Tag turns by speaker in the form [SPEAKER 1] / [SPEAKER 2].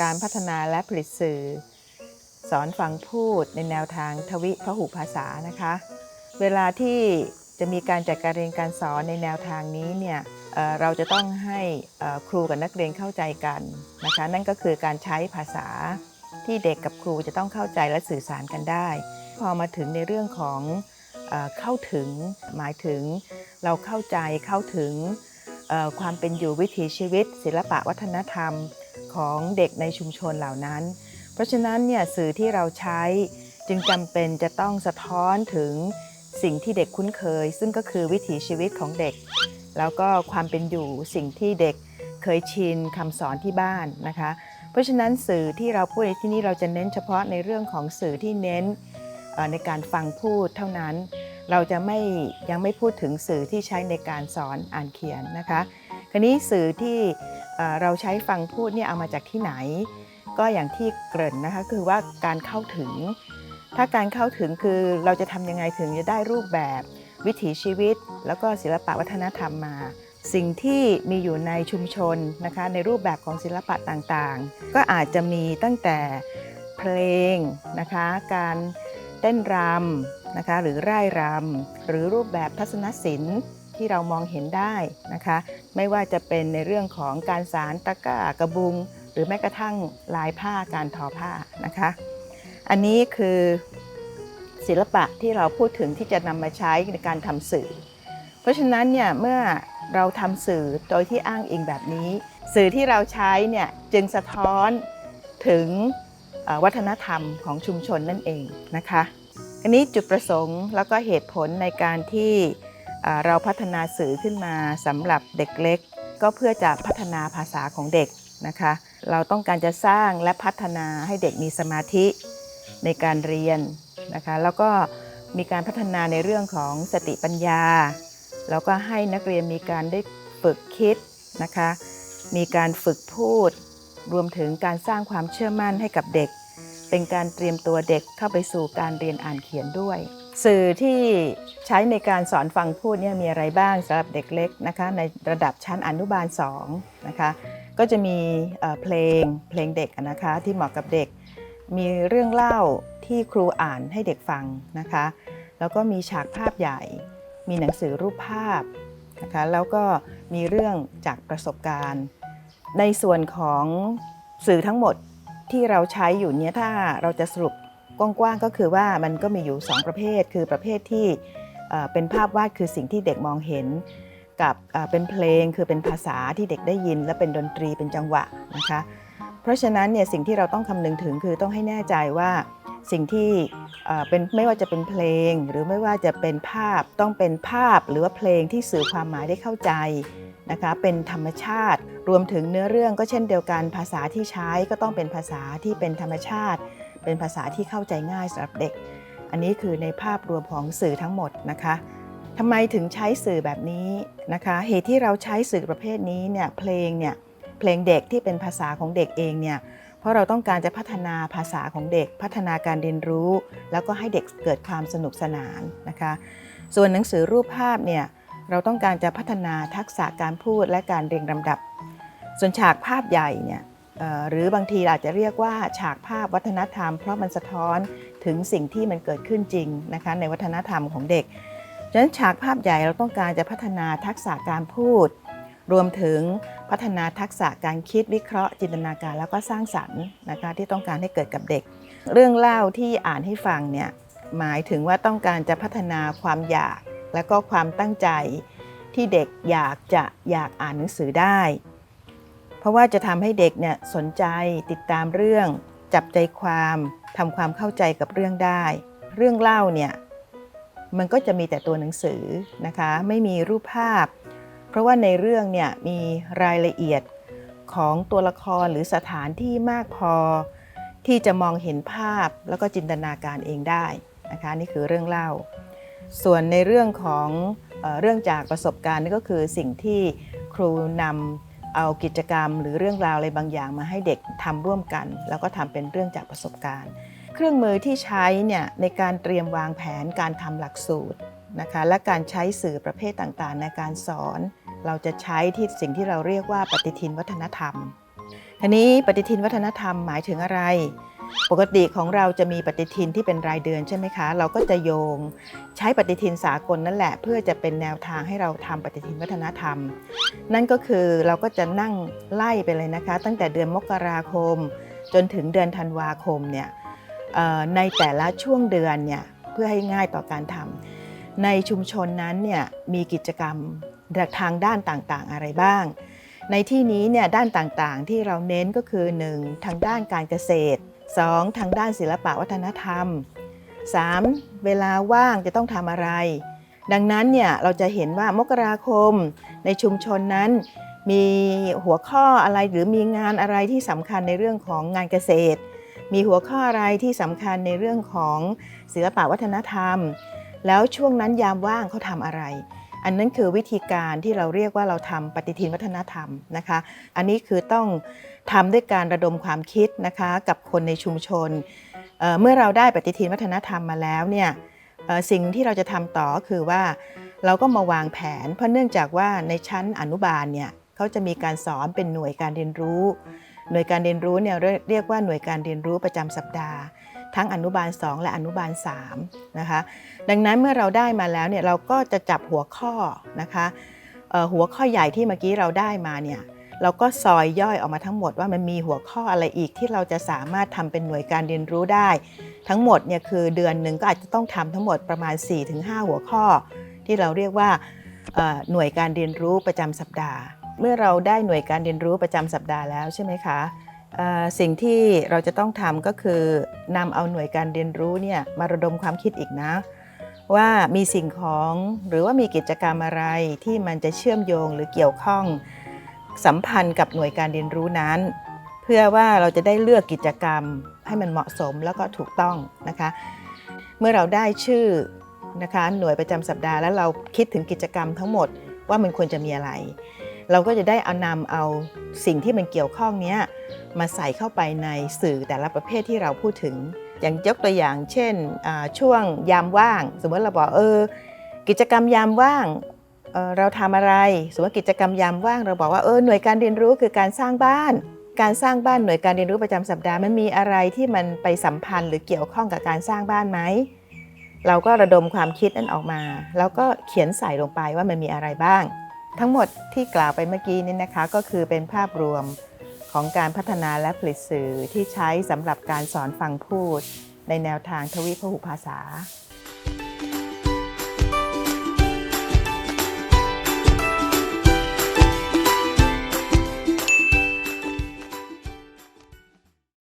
[SPEAKER 1] การพัฒนาและผลิตสื่อ สอนฟังพูดในแนวทางทวิพหุภาษานะคะ เวลาที่จะมีการจัดการเรียนการสอนในแนวทางนี้เนี่ยเเราจะต้องให้ครูกับนักเรียนเข้าใจกันนะคะ นั่นก็คือการใช้ภาษาที่เด็กกับครูจะต้องเข้าใจและสื่อสารกันได้ พอมาถึงในเรื่องของเอเข้าถึงหมายถึงเราเข้าใจเข้าถึงความเป็นอยู่วิถีชีวิต ศิลปะวัฒนธรรม ของเด็กในชุมชนเหล่านั้น เพราะฉะนั้นเนี่ยสื่อที่เราใช้จึงจำเป็นจะต้องสะท้อนถึงสิ่งที่เด็กคุ้นเคย ซึ่งก็คือวิถีชีวิตของเด็ก แล้วก็ความเป็นอยู่สิ่งที่เด็กเคยชินคำสอนที่บ้านนะคะ เพราะฉะนั้นสื่อที่เราพูดในที่นี้เราจะเน้นเฉพาะในเรื่องของสื่อที่เน้นในการฟังพูดเท่านั้น เราจะไม่ยังไม่พูดถึงสื่อที่ใช้ในการสอนอ่านเขียนนะคะ คราวนี้สื่อที่เอ่อเราใช้ฟังพูดเนี่ยเอามาจากที่ไหน ก็อย่างที่เกริ่นนะคะคือว่าการเข้าถึง ถ้าการเข้าถึงคือเราจะทำยังไงถึงจะได้รูปแบบ วิถีชีวิต แล้วก็ศิลปะวัฒนธรรมมา สิ่งที่มีอยู่ในชุมชนนะคะในรูปแบบของศิลปะต่างๆ ก็อาจจะมีตั้งแต่เพลงนะคะการเต้นรำนะคะหรือร่ายรำหรือรูปแบบทัศนศิลป์ ที่เรามองเห็นได้นะคะ ไม่ว่าจะเป็นในเรื่องของการสารตะกร้ากระบุง หรือแม้กระทั่งลายผ้าการทอผ้านะคะ อันนี้คือศิลปะที่เราพูดถึงที่จะนำมาใช้ในการทำสื่อ เพราะฉะนั้นเนี่ยเมื่อเราทำสื่อโดยที่อ้างอิงแบบนี้ สื่อที่เราใช้เนี่ยจึงสะท้อนถึงวัฒนธรรมของชุมชนนั่นเองนะคะอันนี้จุดประสงค์แล้วก็เหตุผลในการที่ เราพัฒนาสื่อขึ้นมาสำหรับเด็กเล็ก ก็เพื่อจะพัฒนาภาษาของเด็กนะคะ เราต้องการจะสร้างและพัฒนาให้เด็กมีสมาธิในการเรียนนะคะ แล้วก็มีการพัฒนาในเรื่องของสติปัญญา แล้วก็ให้นักเรียนมีการได้ฝึกคิดนะคะ มีการฝึกพูด รวมถึงการสร้างความเชื่อมั่นให้กับเด็ก เป็นการเตรียมตัวเด็กเข้าไปสู่การเรียนอ่านเขียนด้วย สื่อที่ใช้ในการสอนฟังพูดเนี่ยมีอะไรบ้างสำหรับเด็กเล็กนะคะในระดับชั้นอนุบาล2นะคะก็จะมีเพลงเพลงเด็กนะคะที่เหมาะกับเด็ก มีเรื่องเล่าที่ครูอ่านให้เด็กฟังนะคะแล้วก็มีฉากภาพใหญ่ มีหนังสือรูปภาพนะคะแล้วก็มีเรื่องจากประสบการณ์ ในส่วนของสื่อทั้งหมดที่เราใช้อยู่เนี่ยถ้าเราจะสรุป กว้างๆก็คือว่ามันก็มีอยู่ 2 ประเภท คือประเภทที่เป็นภาพวาดคือสิ่งที่เด็กมองเห็น กับเป็นเพลงคือเป็นภาษาที่เด็กได้ยิน และเป็นดนตรีเป็นจังหวะนะคะเพราะฉะนั้นเนี่ยสิ่งที่เราต้องคำนึงถึงคือต้องให้แน่ใจว่าสิ่งที่เป็นไม่ว่าจะเป็นเพลง หรือไม่ว่าจะเป็นภาพต้องเป็นภาพหรือว่าเพลงที่สื่อความหมายได้เข้าใจนะคะเป็นธรรมชาติ รวมถึงเนื้อเรื่องก็เช่นเดียวกันภาษาที่ใช้ก็ต้องเป็นภาษาที่เป็นธรรมชาติ เป็นภาษาที่เข้าใจง่ายสำหรับเด็ก อันนี้คือในภาพรวมของสื่อทั้งหมดนะคะทำไมถึงใช้สื่อแบบนี้นะคะ เหตุที่เราใช้สื่อประเภทนี้เนี่ยเพลงเนี่ยเพลงเด็กที่เป็นภาษาของเด็กเองเนี่ยเพราะเราต้องการจะพัฒนาภาษาของเด็ก พัฒนาการเรียนรู้ แล้วก็ให้เด็กเกิดความสนุกสนานนะคะ ส่วนหนังสือรูปภาพเนี่ยเราต้องการจะพัฒนาทักษะการพูดและการเรียงลำดับ ส่วนฉากภาพใหญ่เนี่ย หรือบางทีอาจจะเรียกว่าฉากภาพวัฒนธรรม เพราะมันสะท้อนถึงสิ่งที่มันเกิดขึ้นจริงนะคะในวัฒนธรรมของเด็กฉะนั้นฉากภาพใหญ่เราต้องการจะพัฒนาทักษะการพูด รวมถึงพัฒนาทักษะการคิดวิเคราะห์ จินตนาการแล้วก็สร้างสรรค์นะคะที่ต้องการให้เกิดกับเด็ก เรื่องเล่าที่อ่านให้ฟังเนี่ยหมายถึงว่าต้องการจะพัฒนาความอยากและก็ความตั้งใจที่เด็กอยากจะอยากอ่านหนังสือได้ เพราะว่าจะทำให้เด็กเนี่ยสนใจติดตามเรื่อง จับใจความทำความเข้าใจกับเรื่องได้ เรื่องเล่าเนี่ยมันก็จะมีแต่ตัวหนังสือนะคะไม่มีรูปภาพ เพราะว่าในเรื่องเนี่ยมีรายละเอียดของตัวละครหรือสถานที่มากพอ ที่จะมองเห็นภาพแล้วก็จินตนาการเองได้นะคะนี่คือเรื่องเล่า ส่วนในเรื่องของเอเรื่องจากประสบการณ์นี่ก็คือสิ่งที่ครูนำ เอากิจกรรมหรือเรื่องราวอะไรบางอย่างมาให้เด็กทำร่วมกัน แล้วก็ทำเป็นเรื่องจากประสบการณ์ เครื่องมือที่ใช้เนี่ยในการเตรียมวางแผนการทำหลักสูตรนะคะและการใช้สื่อประเภทต่างๆ ในการสอน เราจะใช้ที่สิ่งที่เราเรียกว่าปฏิทินวัฒนธรรมทีนี้ปฏิทินวัฒนธรรมหมายถึงอะไร ปกติของเราจะมีปฏิทินที่เป็นรายเดือนใช่ไหมคะ เราก็จะโยงใช้ปฏิทินสากลนั่นแหละ เพื่อจะเป็นแนวทางให้เราทำปฏิทินวัฒนธรรม นั่นก็คือเราก็จะนั่งไล่ไปเลยนะคะ ตั้งแต่เดือนมกราคม จนถึงเดือนธันวาคมเนี่ยในแต่ละช่วงเดือนเนี่ยเพื่อให้ง่ายต่อการทำในชุมชนนั้นเนี่ยมีกิจกรรมทางด้านต่างๆอะไรบ้าง ในที่นี้เนี่ยด้านต่างๆที่เราเน้นก็คือ 1. ทางด้านการเกษตร 2. ทางด้านศิลปะวัฒนธรรม 3. เวลาว่างจะต้องทำอะไร ดังนั้นเนี่ยเราจะเห็นว่ามกราคมในชุมชนนั้น มีหัวข้ออะไรหรือมีงานอะไรที่สำคัญในเรื่องของงานเกษตร มีหัวข้ออะไรที่สำคัญในเรื่องของศิลปะวัฒนธรรม แล้วช่วงนั้นยามว่างเขาทำอะไร อันนั้นคือวิธีการที่เราเรียกว่าเราทำปฏิทินวัฒนธรรมนะคะ อันนี้คือต้องทำด้วยการระดมความคิดนะคะกับคนในชุมชนเเมื่อเราได้ปฏิทินวัฒนธรรมมาแล้วเนี่ยสิ่งที่เราจะทำต่อคือว่าเราก็มาวางแผน เพราะเนื่องจากว่าในชั้นอนุบาลเนี่ยเขาจะมีการสอนเป็นหน่วยการเรียนรู้ หน่วยการเรียนรู้เนี่ยเรียเรียกว่าหน่วยการเรียนรู้ประจำสัปดาห์ ทั้งอนุบาล 2 และอนุบาล3นะคะดังนั้นเมื่อเราได้มาแล้วเนี่ยเราก็จะจับหัวข้อนะคะหัวข้อใหญ่ที่เมื่อกี้เราได้มาเนี่ยเราก็ซอยย่อยออกมาทั้งหมดว่ามันมีหัวข้ออะไรอีกที่เราจะสามารถทำเป็นหน่วยการเรียนรู้ได้ ทั้งหมดเนี่ยคือเดือนหนึ่งก็อาจจะต้องทำทั้งหมดประมาณ 4-5 หัวข้อ ที่เราเรียกว่าหน่วยการเรียนรู้ประจำสัปดาห์ เมื่อเราได้หน่วยการเรียนรู้ประจำสัปดาห์แล้วใช่ไหมคะ สิ่งที่เราจะต้องทำก็คือนำเอาหน่วยการเรียนรู้เนี่ยมาระดมความคิดอีกนะ ว่ามีสิ่งของหรือว่ามีกิจกรรมอะไรที่มันจะเชื่อมโยงหรือเกี่ยวข้องสัมพันธ์กับหน่วยการเรียนรู้นั้น เพื่อว่าเราจะได้เลือกกิจกรรมให้มันเหมาะสมแล้วก็ถูกต้องนะคะ เมื่อเราได้ชื่อนะคะหน่วยประจำสัปดาห์แล้วเราคิดถึงกิจกรรมทั้งหมดว่ามันควรจะมีอะไร เราก็จะได้เอานำเอาสิ่งที่มันเกี่ยวข้องเนี้ยมาใส่เข้าไปในสื่อแต่ละประเภทที่เราพูดถึง อย่างยกตัวอย่าง เช่นช่วงยามว่าง สมมติเราบอกเออ กิจกรรมยามว่างเเราทำอะไร สมมติกิจกรรมยามว่าง เราบอกว่าเออหน่วยการเรียนรู้คือการสร้างบ้าน การสร้างบ้านหน่วยการเรียนรู้ประจำสัปดาห์มันมีอะไรที่มันไปสัมพันธ์หรือเกี่ยวข้องกับการสร้างบ้านไหมเราก็ระดมความคิดนั้นออกมา แล้วก็เขียนใส่ลงไปว่ามันมีอะไรบ้าง ทั้งหมดที่กล่าวไปเมื่อกี้นี้นะคะ ก็คือเป็นภาพรวมของการพัฒนาและผลิตสื่อที่ใช้สำหรับการสอนฟังพูด ในแนวทางทวิพหุภาษา